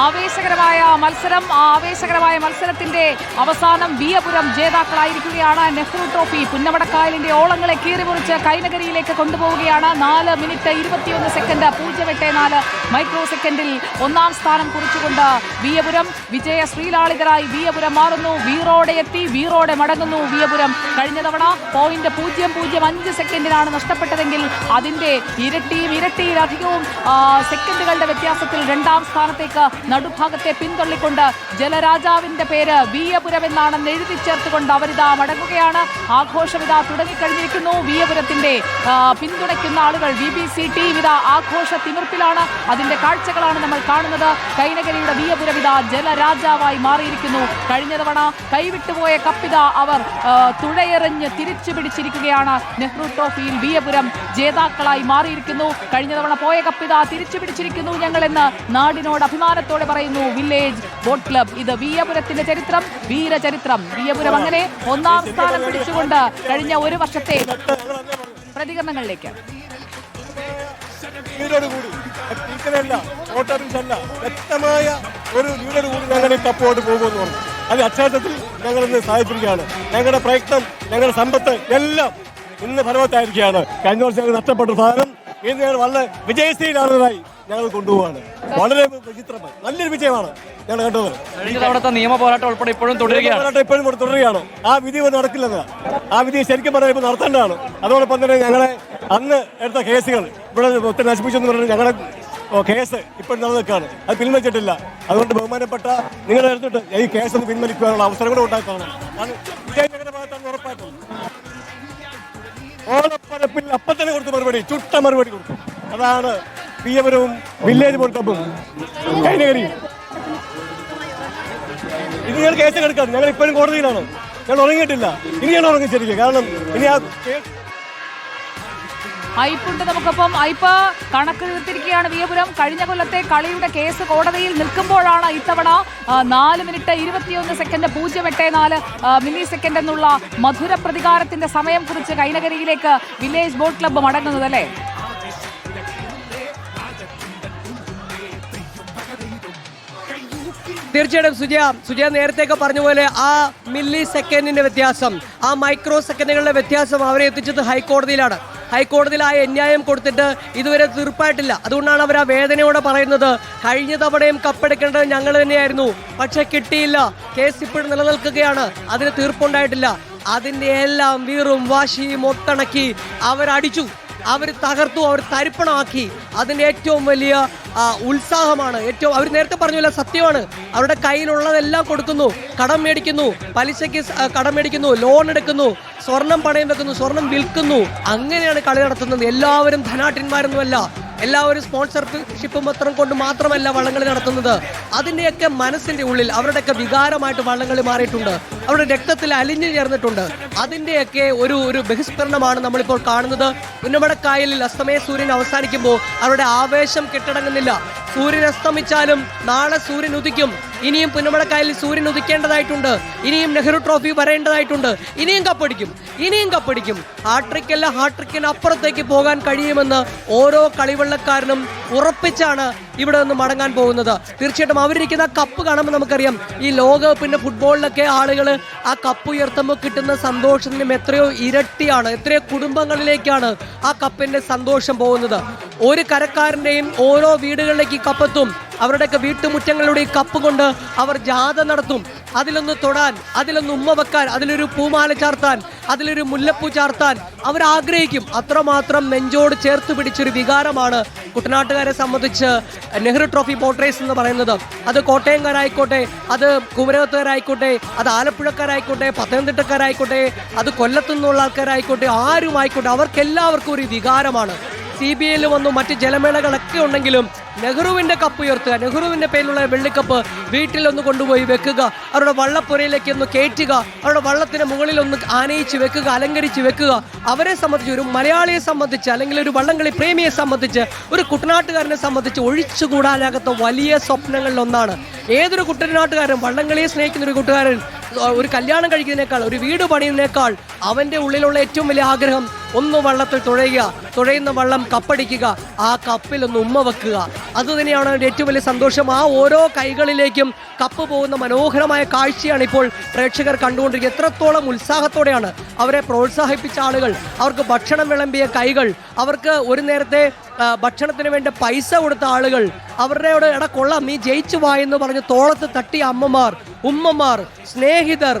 ആവേശകരമായ മത്സരം ആവേശകരമായ മത്സരത്തിന്റെ അവസാനം വിയപുരം ജേതാക്കളായിരിക്കുകയാണ്. നെഹ്റു ട്രോഫി പുന്നമടക്കായലിന്റെ ഓളങ്ങളെ കീറിമുറിച്ച് കൈനഗരിയിലേക്ക് കൊണ്ടുപോവുകയാണ്. നാല് മിനിറ്റ് ഇരുപത്തിയൊന്ന് സെക്കൻഡ് പൂജ്യം എട്ട് നാല് മൈക്രോ സെക്കൻഡിൽ ഒന്നാം സ്ഥാനം കുറിച്ചുകൊണ്ട് വിയപുരം വിജയ ശ്രീലാളിതരായി വിയപുരം മാറുന്നു. വീറോടെ എത്തി വീറോടെ മടങ്ങുന്നു വിയപുരം കഴിഞ്ഞ തവണ പോയിന്റ് പൂജ്യം പൂജ്യം അഞ്ച് സെക്കൻഡിനാണ് നഷ്ടപ്പെട്ടതെങ്കിൽ അതിന്റെ ഇരട്ടിയും ഇരട്ടിയിലധികവും സെക്കൻഡുകളുടെ വ്യത്യാസത്തിൽ രണ്ടാം സ്ഥാനത്തേക്ക് നടുഭാഗത്തെ പിന്തള്ളിക്കൊണ്ട് ജലരാജാവിന്റെ പേര് വീയപുരം എന്നാണെന്ന് എഴുതി ചേർത്തുകൊണ്ട് അവരിതാ മടങ്ങുകയാണ്. ആഘോഷമിതാ തുടങ്ങിക്കഴിഞ്ഞിരിക്കുന്നു. വീയപുരത്തിന്റെ പിന്തുണയ്ക്കുന്ന ആളുകൾ വി ബി സി ടി വിത ആഘോഷ തിമിർപ്പിലാണ് അതിന്റെ കാഴ്ചകളാണ് നമ്മൾ കാണുന്നത്. കൈനകരിയുടെ വീയപുരവിത ജലരാജാവായി മാറിയിരിക്കുന്നു. കഴിഞ്ഞ തവണ കൈവിട്ടുപോയ കപ്പിത അവർ തുഴയെറിഞ്ഞ് തിരിച്ചു പിടിച്ചിരിക്കുകയാണ്. നെഹ്റു ട്രോഫിയിൽ വീയപുരം ജേതാക്കളായി മാറിയിരിക്കുന്നു. കഴിഞ്ഞ തവണ പോയ കപ്പിത തിരിച്ചു പിടിച്ചിരിക്കുന്നു ഞങ്ങളെന്ന് നാടിനോട് അഭിമാനത്തോടെ പറയുന്നു വില്ലേജ് ബോട്ട് ക്ലബ് ഇത് വീയപുരത്തിന്റെ ചരിത്രം വീരചരിത്രം. വീയപുരം അങ്ങനെ ഒന്നാം സ്ഥാനം പിടിച്ചുകൊണ്ട് കഴിഞ്ഞ ഒരു വർഷത്തെ പ്രതികരണങ്ങളിലേക്ക്. വ്യക്തമായ ഒരു ലീഡോട് കൂടി ഞങ്ങൾ ഈ അത് അക്ഷരത്തിൽ ഞങ്ങൾ ഇന്ന് സഹായിച്ചിരിക്കുകയാണ്. ഞങ്ങളുടെ പ്രയത്നം ഞങ്ങളുടെ സമ്പത്ത് എല്ലാം ഇന്ന് ഫലവത്തായിരിക്കുകയാണ്. കഴിഞ്ഞ വർഷം ഞങ്ങൾ നഷ്ടപ്പെട്ട സാധനം ഇന്ന് ഞങ്ങൾ വളരെ വിജയശ്രീലാണതായി ഞങ്ങൾ കൊണ്ടുപോവാണ്. വളരെ വിചിത്രമായി. നല്ലൊരു വിജയമാണ് ഞങ്ങൾ കണ്ടത്. കഴിഞ്ഞ തവണത്തെ നിയമ പോരാട്ടം ഉൾപ്പെടെ ഇപ്പോഴും തുടരുകയാണ്. പോരാട്ടം ഇപ്പോഴും ഇവിടെ തുടരുകയാണ്. ആ വിധി ഒന്നും നടക്കില്ലെന്ന്. ആ വിധി ശരിക്കും പറഞ്ഞാൽ ഇപ്പോൾ നടത്തേണ്ടതാണ്. അതോടൊപ്പം തന്നെ ഞങ്ങളെ അന്ന് എടുത്ത കേസുകൾ ഇവിടെ ഒത്തിരി നശിപ്പിച്ചെന്ന് പറഞ്ഞാൽ ഞങ്ങളെ കേസ് ഇപ്പോൾ നിലനിൽക്കുകയാണ്. അത് പിൻവലിച്ചിട്ടില്ല. അതുകൊണ്ട് ബഹുമാനപ്പെട്ട നിങ്ങളുടെ എടുത്തിട്ട് ഈ കേസ് ഒന്ന് പിൻവലിക്കുവാനുള്ള അവസരം കൂടെ ഉണ്ടാക്കുകയാണ് അത് വിജയ് ഞങ്ങളുടെ ഭാഗത്താണ് ഉറപ്പായിട്ടുള്ളത് ഓണപ്പരപ്പിൽ അപ്പം തന്നെ കൊടുത്ത മറുപടി ചുട്ട മറുപടി കൊടുത്തു അതാണ് പിയപുരവും വില്ലേജ് പൊട്ടപ്പും കൈനകരിയും ഇത് ഞങ്ങൾ കേസ് എടുക്കാം ഞങ്ങൾ ഇപ്പോഴും കോടതിയിലാണ്. ഞങ്ങൾ ഉറങ്ങിയിട്ടില്ല. ഇനി ഞാൻ ഉറങ്ങിച്ചിരിക്കുക കാരണം ഇനി ആ ഐപ്പുണ്ട് നമുക്കൊപ്പം. ഐപ്പ് കണക്ക് തീർത്തിരിക്കുകയാണ് വിയപുരം കഴിഞ്ഞ കൊല്ലത്തെ കളിയുടെ കേസ് കോടതിയിൽ നിൽക്കുമ്പോഴാണ് ഇത്തവണ നാല് മിനിറ്റ് ഇരുപത്തിയൊന്ന് സെക്കൻഡ് പൂജ്യം എട്ട് നാല് മില്ലി സെക്കൻഡ് എന്നുള്ള മധുര പ്രതികാരത്തിന്റെ സമയം കുറിച്ച് കൈനകരിയിലേക്ക് വില്ലേജ് ബോട്ട് ക്ലബ്ബ് മടങ്ങുന്നത് അല്ലേ? തീർച്ചയായിട്ടും സുജയ സുജയ നേരത്തെയൊക്കെ പറഞ്ഞ പോലെ ആ മില്ലി സെക്കൻഡിന്റെ വ്യത്യാസം ആ മൈക്രോ സെക്കൻഡുകളുടെ വ്യത്യാസം അവരെ എത്തിച്ചത് ഹൈക്കോടതിയിലാണ്. ഹൈക്കോടതിയിൽ ആ അന്യായം കൊടുത്തിട്ട് ഇതുവരെ തീർപ്പായിട്ടില്ല. അതുകൊണ്ടാണ് അവർ ആ വേദനയോടെ പറയുന്നത് കഴിഞ്ഞ തവണയും കപ്പെടുക്കേണ്ടത് ഞങ്ങൾ തന്നെയായിരുന്നു പക്ഷെ കിട്ടിയില്ല. കേസ് ഇപ്പോഴും നിലനിൽക്കുകയാണ് അതിന് തീർപ്പുണ്ടായിട്ടില്ല. അതിന്റെ എല്ലാം വീറും വാശിയും ഒത്തണക്കി അവരടിച്ചു. അവർ തകർത്തു അവർ തരിപ്പണമാക്കി. അതിന്റെ ഏറ്റവും വലിയ ഉത്സാഹമാണ് ഏറ്റവും അവർ നേരത്തെ പറഞ്ഞില്ല സത്യമാണ്. അവരുടെ കയ്യിലുള്ളതെല്ലാം കൊടുക്കുന്നു കടം മേടിക്കുന്നു പലിശയ്ക്ക് കടം മേടിക്കുന്നു ലോൺ എടുക്കുന്നു സ്വർണം പണയം വെക്കുന്നു സ്വർണം വിൽക്കുന്നു. അങ്ങനെയാണ് കളി നടത്തുന്നത്. എല്ലാവരും ധനാട്ടിന്മാരൊന്നുമല്ല എല്ലാവരും സ്പോൺസർഷിപ്പ് പത്രം കൊണ്ട് മാത്രമല്ല വള്ളംകളി നടത്തുന്നത്. അതിന്റെയൊക്കെ മനസ്സിന്റെ ഉള്ളിൽ അവരുടെയൊക്കെ വികാരമായിട്ട് വള്ളംകളി മാറിയിട്ടുണ്ട്. അവരുടെ രക്തത്തിൽ അലിഞ്ഞു ചേർന്നിട്ടുണ്ട്. അതിന്റെയൊക്കെ ഒരു ഒരു ബഹിസ്ഫരണമാണ് നമ്മളിപ്പോൾ കാണുന്നത്. ഉന്നമടക്കായലിൽ അസ്തമയ സൂര്യൻ അവസാനിക്കുമ്പോൾ അവരുടെ ആവേശം കെട്ടടങ്ങുന്നില്ല. സൂര്യൻ അസ്തമിച്ചാലും നാളെ സൂര്യൻ ഉദിക്കും. ഇനിയും പുന്നമടക്കായലിൽ സൂര്യൻ ഉദിക്കേണ്ടതായിട്ടുണ്ട്. ഇനിയും നെഹ്റു ട്രോഫി വരേണ്ടതായിട്ടുണ്ട്. ഇനിയും കപ്പടിക്കും ഇനിയും കപ്പടിക്കും ഹാട്രിക്കല്ല ഹാട്രിക്കിന് അപ്പുറത്തേക്ക് പോകാൻ കഴിയുമെന്ന് ഓരോ കളിവെള്ളക്കാരനും ഉറപ്പിച്ചാണ് ഇവിടെ നിന്ന് മടങ്ങാൻ പോകുന്നത്. തീർച്ചയായിട്ടും അവരിരിക്കുന്ന കപ്പ് കാണുമ്പോൾ നമുക്കറിയാം ഈ ലോകകപ്പിന്റെ ഫുട്ബോളിലൊക്കെ ആളുകൾ ആ കപ്പ് ഉയർത്തുമ്പോൾ കിട്ടുന്ന സന്തോഷത്തിനും എത്രയോ ഇരട്ടിയാണ് എത്രയോ കുടുംബങ്ങളിലേക്കാണ് ആ കപ്പിന്റെ സന്തോഷം പോകുന്നത്. ഒരു കരക്കാരന്റെയും ഓരോ വീടുകളിലേക്ക് ഈ കപ്പെത്തും അവരുടെയൊക്കെ വീട്ടുമുറ്റങ്ങളുടെ കപ്പ് കൊണ്ട് അവർ ജാഥ നടത്തും. അതിലൊന്ന് തൊടാൻ അതിലൊന്ന് ഉമ്മ വെക്കാൻ അതിലൊരു പൂമാല ചാർത്താൻ അതിലൊരു മുല്ലപ്പൂ ചാർത്താൻ അവർ ആഗ്രഹിക്കും. അത്രമാത്രം നെഞ്ചോട് ചേർത്ത് പിടിച്ചൊരു വികാരമാണ് കുട്ടനാട്ടുകാരെ സംബന്ധിച്ച് നെഹ്റു ട്രോഫി പോർട്രേസ് എന്ന് പറയുന്നത്. അത് കോട്ടയംകാരായിക്കോട്ടെ അത് കുമരകത്തുകാരായിക്കോട്ടെ അത് ആലപ്പുഴക്കാരായിക്കോട്ടെ പത്തനംതിട്ടക്കാരായിക്കോട്ടെ അത് കൊല്ലത്തുനിന്നുള്ള ആൾക്കാരായിക്കോട്ടെ ആരും ആയിക്കോട്ടെ അവർക്കെല്ലാവർക്കും ഒരു വികാരമാണ്. സി ബി ഐയിൽ വന്നു മറ്റ് ജലമേളകളൊക്കെ ഉണ്ടെങ്കിലും നെഹ്റുവിന്റെ കപ്പ് ഉയർത്തുക. നെഹ്റുവിന്റെ പേരിലുള്ള വെള്ളിക്കപ്പ് വീട്ടിലൊന്ന് കൊണ്ടുപോയി വെക്കുക. അവരുടെ വള്ളപ്പുരയിലേക്ക് ഒന്ന് കയറ്റുക. അവരുടെ വള്ളത്തിന് മുകളിൽ ഒന്ന് ആനയിച്ച് വെക്കുക അലങ്കരിച്ച് വെക്കുക. അവരെ സംബന്ധിച്ച് ഒരു മലയാളിയെ സംബന്ധിച്ച് അല്ലെങ്കിൽ ഒരു വള്ളംകളി പ്രേമിയെ സംബന്ധിച്ച് ഒരു കുട്ടനാട്ടുകാരനെ സംബന്ധിച്ച് ഒഴിച്ചുകൂടാനാകാത്ത വലിയ സ്വപ്നങ്ങളിൽ ഒന്നാണ്. ഏതൊരു കുട്ടനാട്ടുകാരൻ വള്ളംകളിയെ സ്നേഹിക്കുന്ന ഒരു കൂട്ടുകാരൻ ഒരു കല്യാണം കഴിക്കുന്നതിനേക്കാൾ ഒരു വീട് പണിയുന്നതിനേക്കാൾ അവന്റെ ഉള്ളിലുള്ള ഏറ്റവും വലിയ ആഗ്രഹം ഒന്ന് വള്ളത്തിൽ തുഴയുക. തുഴയുന്ന വള്ളം കപ്പടിക്കുക. ആ കപ്പിൽ ഒന്ന് ഉമ്മ വെക്കുക. അത് തന്നെയാണ് ഏറ്റവും വലിയ സന്തോഷം. ആ ഓരോ കൈകളിലേക്കും കപ്പ് പോകുന്ന മനോഹരമായ കാഴ്ചയാണ് ഇപ്പോൾ പ്രേക്ഷകർ കണ്ടുകൊണ്ടിരിക്കുന്നത്. എത്രത്തോളം ഉത്സാഹത്തോടെയാണ് അവരെ പ്രോത്സാഹിപ്പിച്ച ആളുകൾ. അവർക്ക് ഭക്ഷണം വിളമ്പിയ കൈകൾ അവർക്ക് ഒരു നേരത്തെ ഭക്ഷണത്തിന് വേണ്ടി പൈസ കൊടുത്ത ആളുകൾ അവരുടെ എടാ കൊള്ളാം നീ ജയിച്ചു വായെന്ന് പറഞ്ഞ് തോളത്ത് തട്ടിയ അമ്മമാർ ഉമ്മമാർ സ്നേഹിതർ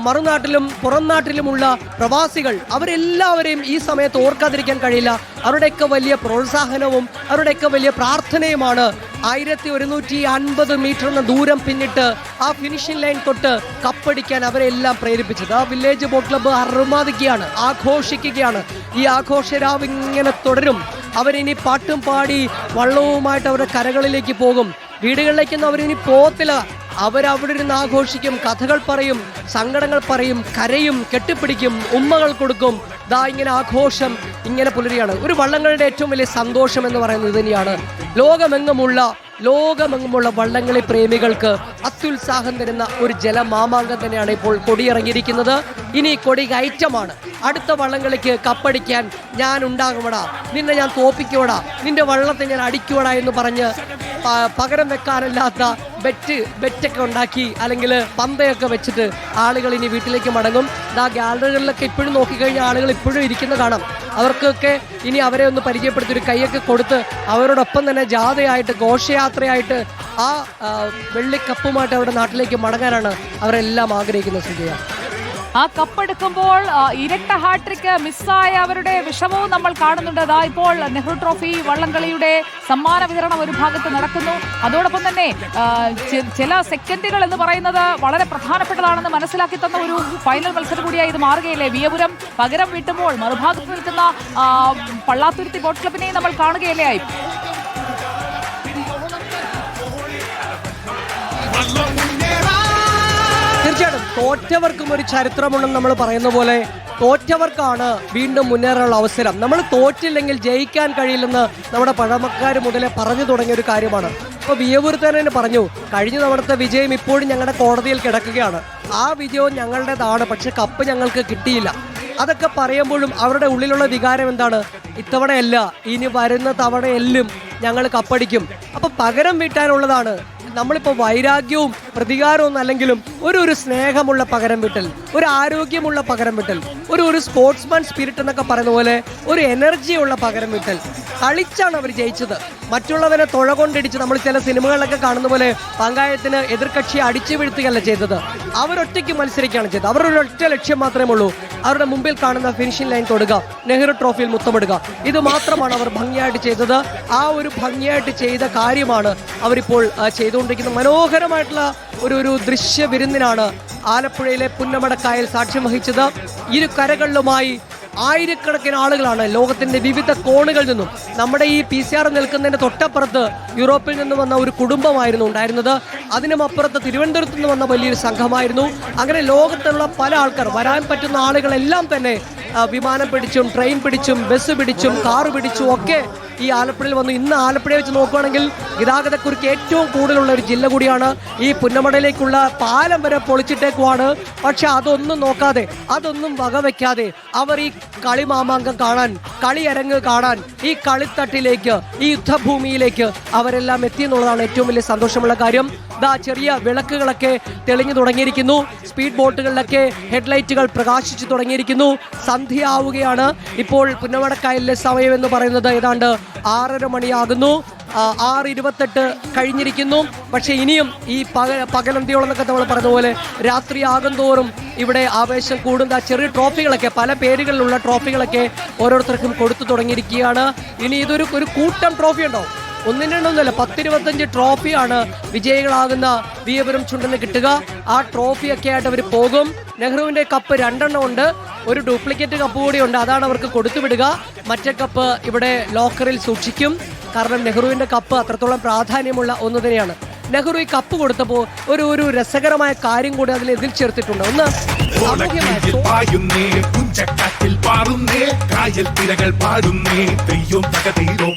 മറുനാട്ടിലും പുറം നാട്ടിലുമുള്ള പ്രവാസികൾ അവരെല്ലാവരെയും ഈ സമയത്ത് ഓർക്കാതിരിക്കാൻ കഴിയില്ല. അവരുടെയൊക്കെ വലിയ പ്രോത്സാഹനവും അവരുടെയൊക്കെ വലിയ പ്രാർത്ഥനയുമാണ് ആയിരത്തി ഒരുന്നൂറ്റി അൻപത് മീറ്റർ എന്ന ദൂരം പിന്നിട്ട് ആ ഫിനിഷിംഗ് ലൈൻ തൊട്ട് കപ്പടിക്കാൻ അവരെല്ലാം പ്രേരിപ്പിച്ചത്. ആ വില്ലേജ് ബോട്ട് ക്ലബ്ബ് അറുമാതിക്കുകയാണ് ആഘോഷിക്കുകയാണ്. ഈ ആഘോഷരാവ് ഇങ്ങനെ തുടരും. അവരിനി പാട്ടും പാടി വള്ളവുമായിട്ട് അവരുടെ കരകളിലേക്ക് പോകും. വീടുകളിലേക്കൊന്നും അവരിനി പോകത്തില്ല. അവരവിടെ ഇരുന്ന് ആഘോഷിക്കും കഥകൾ പറയും സങ്കടങ്ങൾ പറയും കരയും കെട്ടിപ്പിടിക്കും ഉമ്മകൾ കൊടുക്കും. ദാ ഇങ്ങനെ ആഘോഷം ഇങ്ങനെ പുലരിയാണ് ഒരു വള്ളങ്ങളുടെ ഏറ്റവും വലിയ സന്തോഷം എന്ന് പറയുന്നത് തന്നെയാണ് ലോകമെങ്ങുമുള്ള ലോകമെങ്ങുമുള്ള വള്ളംകളി പ്രേമികൾക്ക് അത്യുത്സാഹം തരുന്ന ഒരു ജലമാമാങ്കം തന്നെയാണ് ഇപ്പോൾ കൊടിയിറങ്ങിയിരിക്കുന്നത്. ഇനി കൊടി കയറ്റമാണ്. അടുത്ത വള്ളംകളിക്ക് കപ്പടിക്കാൻ ഞാൻ ഉണ്ടാകുമടാ നിന്നെ ഞാൻ തോപ്പിക്കോടാ നിന്റെ വള്ളത്തെ ഞാൻ അടിക്കുവടാ എന്ന് പറഞ്ഞ് പകരം വെക്കാനല്ലാത്ത ബെറ്റ് ബെറ്റൊക്കെ ഉണ്ടാക്കി അല്ലെങ്കിൽ പമ്പയൊക്കെ വെച്ചിട്ട് ആളുകൾ ഇനി വീട്ടിലേക്ക് മടങ്ങും. ഇതാ ഗാലറികളിലൊക്കെ ഇപ്പോഴും നോക്കിക്കഴിഞ്ഞാൽ ആളുകൾ ഇപ്പോഴും ഇരിക്കുന്ന കാണാം. അവർക്കൊക്കെ ഇനി അവരെ ഒന്ന് പരിചയപ്പെടുത്തി ഒരു കൈയൊക്കെ കൊടുത്ത് അവരോടൊപ്പം തന്നെ ജാഥയായിട്ട് ഘോഷയാത്രയായിട്ട് ആ വെള്ളിക്കപ്പുമായിട്ട് അവരുടെ നാട്ടിലേക്ക് മടങ്ങാനാണ് അവരെല്ലാം ആഗ്രഹിക്കുന്നത് സുജയ ആ കപ്പെടുക്കുമ്പോൾ ഇരട്ട ഹാട്രിക്ക് മിസ്സായ അവരുടെ വിഷമവും നമ്മൾ കാണുന്നുണ്ട്. അതാ ഇപ്പോൾ നെഹ്റു ട്രോഫി വള്ളംകളിയുടെ സമ്മാന വിതരണം ഒരു ഭാഗത്ത് നടക്കുന്നു. അതോടൊപ്പം തന്നെ ചില സെക്കൻഡുകൾ എന്ന് പറയുന്നത് വളരെ പ്രധാനപ്പെട്ടതാണെന്ന് മനസ്സിലാക്കി തന്ന ഒരു ഫൈനൽ മത്സരം കൂടിയായി ഇത് മാറുകയല്ലേ? വിയപുരം പകരം വീട്ടുമ്പോൾ മറുഭാഗത്ത് നിൽക്കുന്ന പള്ളാത്തുരുത്തി ബോട്ട് ക്ലബിനെയും നമ്മൾ കാണുകയല്ലേ? ആയി തീർച്ചയായിട്ടും തോറ്റവർക്കും ഒരു ചരിത്രമുണ്ടെന്ന് നമ്മൾ പറയുന്ന പോലെ തോറ്റവർക്കാണ് വീണ്ടും മുന്നേറാനുള്ള അവസരം. നമ്മൾ തോറ്റില്ലെങ്കിൽ ജയിക്കാൻ കഴിയില്ലെന്ന് നമ്മുടെ പഴമക്കാർ മുതലേ പറഞ്ഞു തുടങ്ങിയ ഒരു കാര്യമാണ്. ഇപ്പൊ വിയവൂർ പറഞ്ഞു കഴിഞ്ഞ തവണത്തെ വിജയം ഇപ്പോഴും ഞങ്ങളുടെ കോടതിയിൽ കിടക്കുകയാണ്. ആ വിജയവും ഞങ്ങളുടേതാണ് പക്ഷെ കപ്പ് ഞങ്ങൾക്ക് കിട്ടിയില്ല. അതൊക്കെ പറയുമ്പോഴും അവരുടെ ഉള്ളിലുള്ള വികാരം എന്താണ്? ഇത്തവണയല്ല ഇനി വരുന്ന തവണയെല്ലും ഞങ്ങൾ കപ്പടിക്കും. അപ്പൊ പകരം വീട്ടാനുള്ളതാണ്. നമ്മളിപ്പോൾ വൈരാഗ്യവും പ്രതികാരവും അല്ലെങ്കിലും ഒരു ഒരു സ്നേഹമുള്ള പകരം വിട്ടൽ ഒരു ആരോഗ്യമുള്ള പകരം വിട്ടൽ ഒരു ഒരു സ്പോർട്സ്മാൻ സ്പിരിറ്റ് എന്നൊക്കെ പറയുന്ന പോലെ ഒരു എനർജിയുള്ള പകരം വിട്ടൽ. കളിച്ചാണ് അവർ ജയിച്ചത്. മറ്റുള്ളവരെ തുഴ കൊണ്ടിടിച്ച് നമ്മൾ ചില സിനിമകളിലൊക്കെ കാണുന്ന പോലെ പങ്കായത്തിന് എതിർകക്ഷിയെ അടിച്ചു വീഴ്ത്തുകയല്ല ചെയ്തത്. അവരൊറ്റയ്ക്ക് മത്സരിക്കുകയാണ് ചെയ്തത്. അവരുടെ ഒറ്റ ലക്ഷ്യം മാത്രമേ ഉള്ളൂ. അവരുടെ മുമ്പിൽ കാണുന്ന ഫിനിഷിംഗ് ലൈൻ തൊടുക നെഹ്റു ട്രോഫിയിൽ മുത്തമിടുക. ഇത് മാത്രമാണ് അവർ ഭംഗിയായിട്ട് ചെയ്തത്. ആ ഒരു ഭംഗിയായിട്ട് ചെയ്ത കാര്യമാണ് അവരിപ്പോൾ ചെയ്തുകൊണ്ടിരിക്കുന്ന മനോഹരമായിട്ടുള്ള ഒരു ഒരു ദൃശ്യ വിരുന്നിനാണ് ആലപ്പുഴയിലെ പുന്നമടക്കായൽ സാക്ഷ്യം വഹിച്ചത്. ഇരു കരകളിലുമായി ആയിരക്കണക്കിന് ആളുകളാണ് ലോകത്തിന്റെ വിവിധ കോണുകളിൽ നിന്നും നമ്മുടെ ഈ പി സി ആർ നിൽക്കുന്നതിന്റെ തൊട്ടപ്പുറത്ത് യൂറോപ്പിൽ നിന്ന് വന്ന ഒരു കുടുംബമായിരുന്നു ഉണ്ടായിരുന്നത്. അതിനും അപ്പുറത്ത് തിരുവനന്തപുരത്ത് നിന്ന് വന്ന വലിയൊരു സംഘമായിരുന്നു. അങ്ങനെ ലോകത്തുള്ള പല ആൾക്കാർ വരാൻ പറ്റുന്ന ആളുകളെല്ലാം തന്നെ വിമാനം പിടിച്ചും ട്രെയിൻ പിടിച്ചും ബസ് പിടിച്ചും കാറ് പിടിച്ചും ഒക്കെ ഈ ആലപ്പുഴയിൽ വന്നു. ഇന്ന് ആലപ്പുഴയെ വെച്ച് നോക്കുകയാണെങ്കിൽ ഗതാഗതക്കുരുക്ക് ഏറ്റവും കൂടുതലുള്ള ഒരു ജില്ല കൂടിയാണ്. ഈ പുന്നമടയിലേക്കുള്ള പാലം വരെ പൊളിച്ചിട്ടേക്കുവാണ്. പക്ഷെ അതൊന്നും നോക്കാതെ അതൊന്നും വകവെക്കാതെ അവർ ഈ കളി മാമാങ്കം കാണാൻ കളിയരങ്ങ് കാണാൻ ഈ കളിത്തട്ടിലേക്ക് ഈ യുദ്ധഭൂമിയിലേക്ക് അവരെല്ലാം എത്തി എന്നുള്ളതാണ് ഏറ്റവും വലിയ സന്തോഷമുള്ള കാര്യം. ദാ ചെറിയ വിളക്കുകളൊക്കെ തെളിഞ്ഞു തുടങ്ങിയിരിക്കുന്നു. സ്പീഡ് ബോട്ടുകളിലൊക്കെ ഹെഡ്ലൈറ്റുകൾ പ്രകാശിച്ചു തുടങ്ങിയിരിക്കുന്നു. സന്ധ്യയാവുകയാണ്. ഇപ്പോൾ പുന്നമടക്കായലിലെ സമയം എന്ന് പറയുന്നത് ഏതാണ്ട് ആറര മണിയാകുന്നു. ആറ് ഇരുപത്തെട്ട് കഴിഞ്ഞിരിക്കുന്നു. പക്ഷെ ഇനിയും ഈ പക പകലന്തിയോളം എന്നൊക്കെ നമ്മൾ പറഞ്ഞതുപോലെ പോലെ രാത്രി തോറും ഇവിടെ ആവേശം കൂടുന്ന ചെറിയ ട്രോഫികളൊക്കെ പല പേരുകളിലുള്ള ട്രോഫികളൊക്കെ ഓരോരുത്തർക്കും കൊടുത്തു തുടങ്ങിയിരിക്കുകയാണ്. ഇനി ഇതൊരു ഒരു കൂട്ടം ട്രോഫി ഉണ്ടോ? ഒന്നിന് രണ്ടൊന്നുമല്ല പത്തിരുപത്തഞ്ച് ട്രോഫിയാണ് വിജയികളാകുന്ന വിയപുരം ചുണ്ടന് കിട്ടുക. ആ ട്രോഫിയൊക്കെ ആയിട്ട് അവർ പോകും. നെഹ്റുവിന്റെ കപ്പ് രണ്ടെണ്ണം ഉണ്ട്. ഒരു ഡ്യൂപ്ലിക്കേറ്റ് കപ്പ് കൂടി ഉണ്ട്. അതാണ് അവർക്ക് കൊടുത്തുവിടുക മറ്റേ കപ്പ് ഇവിടെ ലോക്കറിൽ സൂക്ഷിക്കും. കാരണം നെഹ്റുവിന്റെ കപ്പ് അത്രത്തോളം പ്രാധാന്യമുള്ള ഒന്ന് തന്നെയാണ്. നെഹ്റു ഈ കപ്പ് കൊടുത്തപ്പോൾ ഒരു ഒരു രസകരമായ കാര്യം കൂടി അതിൽ എതിൽ ചേർത്തിട്ടുണ്ട്. ഒന്ന് സാമൂഹ്യമായ ഓളക്കീഴിൽ പായുന്നേ പുഞ്ചക്കാറ്റിൽ പാറുന്നേ കായൽ തിരകൾ പാടുന്നേ തെയ്യം തകതീരോ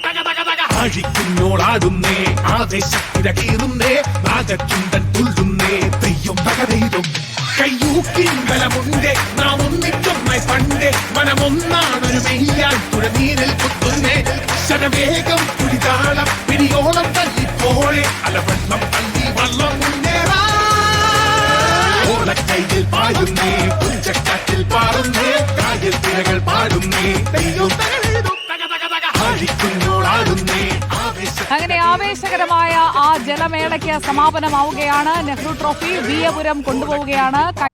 ആഴിക്കുഞ്ഞോളാടുന്നേ ആവേശത്തിര കീറുന്നേ നാഗച്ചുണ്ടൻ തുള്ളുന്നേ തെയ്യം തകതീരും നാം ഒന്നിച്ചൊന്നായി പണ്ട് മനമൊന്നാണൊരു മെയ്യാൻ തുഴനീരിൽ കുത്തുന്നേ ശരവേഗം തുടിതാളം പിടിയോളം തല്ലിപ്പോളെ. അലവെള്ളം തല്ലി വള്ളം മുന്നേറാ. ഓളക്കൈയിൽ പാടുന്നേ പുഞ്ചക്കാറ്റിൽ പാടുന്നേ കായൽ തിരകൾ പാടുന്നേ. തെയ്യം ആവേശ അങ്ങനെ ആവേശകരമായ ആ ജലമേളയ്ക്ക് സമാപനമാവുകയാണ്. നെഹ്റു ട്രോഫി വിയപുരം കൊണ്ടുപോവുകയാണ്.